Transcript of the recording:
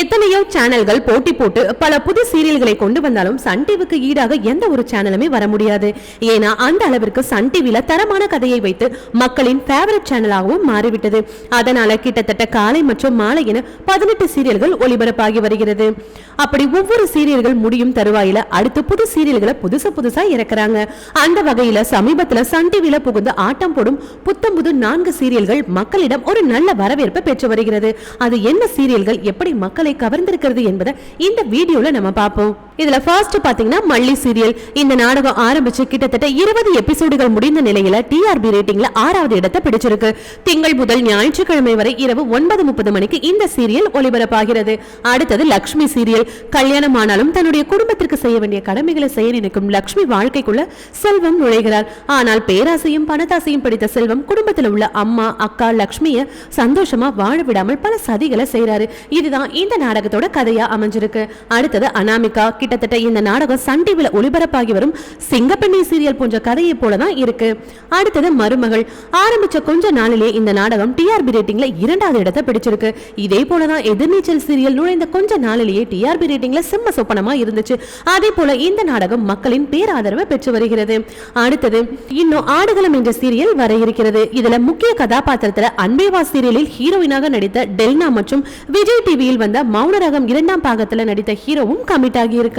எத்தனையோ சேனல்கள் போட்டி போட்டு பல புது சீரியல்களை கொண்டு வந்தாலும் சன் டிவிக்கு ஈடாக எந்த ஒரு சேனலுமே வர முடியாது. ஏன்னா அந்த அளவிற்கு சன் டிவில தரமான கதையை வைத்து மக்களின் ஃபேவரட் சேனலாகவும் மாறிவிட்டது. அதனால கிட்டத்தட்ட காலை மற்றும் மாலை என பதினெட்டு சீரியல்கள் ஒளிபரப்பாகி வருகிறது. அப்படி ஒவ்வொரு சீரியல்கள் முடியும் தருவாயில அடுத்து புது சீரியல்களை புதுசு புதுசா இறக்குறாங்க. அந்த வகையில சமீபத்துல சன் டிவில புகுந்து ஆட்டம் போடும் புத்தம் புது நான்கு சீரியல்கள் மக்களிடம் ஒரு நல்ல வரவேற்பை பெற்று வருகிறது. அது என்ன சீரியல்கள் எப்படி மக்களை கவர்ந்திருக்கிறது என்பதை இந்த வீடியோல நம்ம பார்ப்போம். இதுல ஃபர்ஸ்ட் பாத்தீங்கன்னா மல்லி சீரியல் இந்த நாடகம் ஆரம்பிச்சு கிட்டத்தட்ட இருபது எபிசோடுகள் முடிந்த நிலையில டிஆர்பி ரேட்டிங்ல ஆறாவது இடத்தை பிடிச்சிருக்கு. திங்கள் முதல் ஞாயிற்றுக்கிழமை வரை இரவு ஒன்பது முப்பது மணிக்கு இந்த சீரியல் ஒளிபரப்பாகிறது. அடுத்தது லக்ஷ்மி சீரியல் கல்யாணம் ஆனாலும் தன்னுடைய குடும்பத்திற்கு செய்ய வேண்டிய கடமைகளை செய்ய நினைக்கும் லக்ஷ்மி வாழ்க்கைக்குள்ள செல்வம் நுழைகிறார். ஆனால் பேராசையும் பணத்தாசையும் பிடித்த செல்வம் குடும்பத்தில் உள்ள அம்மா அக்கா லக்ஷ்மிய சந்தோஷமா வாழ விடாமல் பல சதிகளை செய்யறாரு இதுதான் இந்த நாடகத்தோட கதையா அமைஞ்சிருக்கு. அடுத்தது அனாமிகா கிட்டத்தட்ட இந்த நாடகம் சன் டிவில ஒளிபரப்பாகி வரும் சிங்கப்பெண்ணை சீரியல் போன்ற கதையை போலதான் இருக்கு. அடுத்தது மருமகள். ஆரம்பிச்ச கொஞ்ச நாளிலே இந்த நாடகம் டிஆர்பி ரேட்டிங்ல இரண்டாவது இடத்தை பிடிச்சிருக்கு. இதே போல தான் எதிர்நீச்சல் சீரியல் நுழைந்த கொஞ்ச நாளிலேயே டிஆர்பி ரேட்டிங்ல சிம்ம சொப்பனமா இருந்துச்சு. அதே போல இந்த நாடகம் மக்களின் பேராதரவை பெற்று வருகிறது. அடுத்தது இன்னும் ஆடுகளம் என்ற சீரியல் வர இருக்கிறது. இதுல முக்கிய கதாபாத்திரத்துல அன்பேவா சீரியலில் ஹீரோயினாக நடித்த டெல்னா மற்றும் விஜய் டிவியில் வந்த மௌனரகம் இரண்டாம் பாகத்துல நடித்த ஹீரோவும் கமிட் ஆகி இருக்காங்க